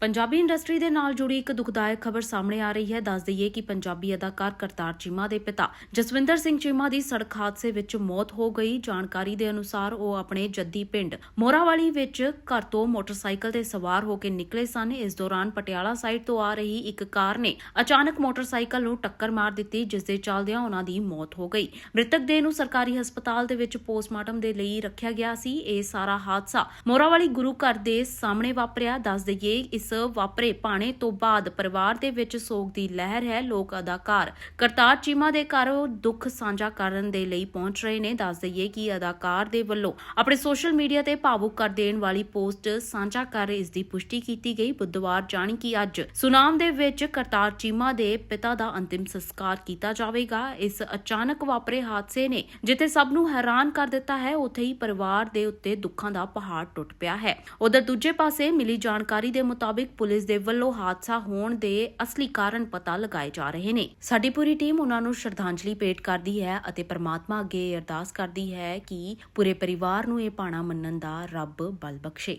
Punjabi industry ਦੇ ਨਾਲ ਜੁੜੀ ਇੱਕ ਦੁਖਦਾਇਕ ਖਬਰ ਸਾਹਮਣੇ ਆ ਰਹੀ ਹੈ। ਦੱਸ ਦਈਏ ਕਿ ਪੰਜਾਬੀ ਅਦਾਕਾਰ ਕਰਤਾਰ ਚੀਮਾ ਦੇ ਪਿਤਾ ਜਸਵਿੰਦਰ ਸਿੰਘ ਚੀਮਾ ਦੀ ਸੜਕ ਹਾਦਸੇ ਵਿੱਚ ਮੌਤ ਹੋ ਗਈ। ਜਾਣਕਾਰੀ ਦੇ ਅਨੁਸਾਰ ਉਹ ਆਪਣੇ ਜੱਦੀ ਪਿੰਡ ਮੋਰਾਵਾਲੀ ਵਿੱਚ ਘਰ ਤੋਂ ਮੋਟਰਸਾਈਕਲ ਤੇ ਸਵਾਰ ਹੋ ਕੇ ਨਿਕਲੇ ਸਨ। ਇਸ ਦੌਰਾਨ ਪਟਿਆਲਾ ਸਾਈਡ ਤੋਂ ਆ ਰਹੀ ਇੱਕ ਕਾਰ ਨੇ ਅਚਾਨਕ ਮੋਟਰਸਾਈਕਲ ਨੂੰ ਟੱਕਰ ਮਾਰ ਦਿੱਤੀ, ਜਿਸ ਦੇ ਚੱਲਦਿਆਂ ਉਹਨਾਂ ਦੀ ਮੌਤ ਹੋ ਗਈ। ਮ੍ਰਿਤਕ ਦੇਹ ਨੂੰ ਸਰਕਾਰੀ ਹਸਪਤਾਲ ਦੇ ਵਿੱਚ ਪੋਸਟਮਾਰਟਮ ਦੇ ਲਈ ਰੱਖਿਆ ਗਿਆ ਸੀ। ਇਹ ਸਾਰਾ ਹਾਦਸਾ ਮੋਰਾਵਾਲੀ ਗੁਰੂ ਘਰ ਦੇ ਸਾਹਮਣੇ ਵਾਪਰਿਆ। ਦੱਸ ਦਈਏ, ਇਸ ਵਾਪਰੇ ਪਾਣੇ ਤੋਂ ਬਾਅਦ ਪਰਿਵਾਰ ਦੇ ਵਿੱਚ ਸੋਗ ਦੀ ਲਹਿਰ ਹੈ। ਲੋਕ ਅਦਾਕਾਰ ਕਰਤਾਰ ਚੀਮਾ ਦੇ ਘਰ ਦੁੱਖ ਸਾਂਝਾ ਕਰਨ ਦੇ ਲਈ ਪਹੁੰਚ ਰਹੇ ਨੇ। ਦੱਸ ਦਈਏ ਕਿ ਅਦਾਕਾਰ ਦੇ ਵੱਲੋਂ ਆਪਣੇ ਸੋਸ਼ਲ ਮੀਡੀਆ ਤੇ ਭਾਵੁਕ ਕਰ ਦੇਣ ਵਾਲੀ ਪੋਸਟ ਸਾਂਝਾ ਕਰ ਇਸ ਦੀ ਪੁਸ਼ਟੀ ਕੀਤੀ ਗਈ। ਬੁੱਧਵਾਰ ਜਾਣੀ ਕਿ ਅੱਜ ਸੁਨਾਮ ਦੇ ਵਿੱਚ ਕਰਤਾਰ ਚੀਮਾ ਦੇ ਪਿਤਾ ਦਾ ਅੰਤਿਮ ਸੰਸਕਾਰ ਕੀਤਾ ਜਾਵੇਗਾ। ਇਸ ਅਚਾਨਕ ਵਾਪਰੇ ਹਾਦਸੇ ਨੇ ਜਿੱਥੇ ਸਭ ਨੂੰ ਹੈਰਾਨ ਕਰ ਦਿੱਤਾ ਹੈ, ਉੱਥੇ ਹੀ ਪਰਿਵਾਰ ਦੇ ਉੱਤੇ ਦੁੱਖਾਂ ਦਾ ਪਹਾੜ ਟੁੱਟ ਪਿਆ ਹੈ। ਉਧਰ ਦੂਜੇ ਪਾਸੇ ਮਿਲੀ ਜਾਣਕਾਰੀ ਦੇ ਮੁਤਾਬਿਕ ਪੁਲਿਸ ਦੇ ਵੱਲੋਂ ਹਾਦਸਾ ਹੋਣ ਦੇ ਅਸਲੀ ਕਾਰਨ ਪਤਾ ਲਗਾਏ ਜਾ ਰਹੇ ਨੇ। ਸਾਡੀ ਪੂਰੀ ਟੀਮ ਉਹਨਾਂ ਨੂੰ ਸ਼ਰਧਾਂਜਲੀ ਭੇਟ ਕਰਦੀ ਹੈ ਅਤੇ ਪ੍ਰਮਾਤਮਾ ਅੱਗੇ ਅਰਦਾਸ ਕਰਦੀ ਹੈ ਕਿ ਪੂਰੇ ਪਰਿਵਾਰ ਨੂੰ ਇਹ ਪਾਣਾ ਮੰਨਣ ਦਾ ਰੱਬ ਬਲ ਬਖਸ਼ੇ।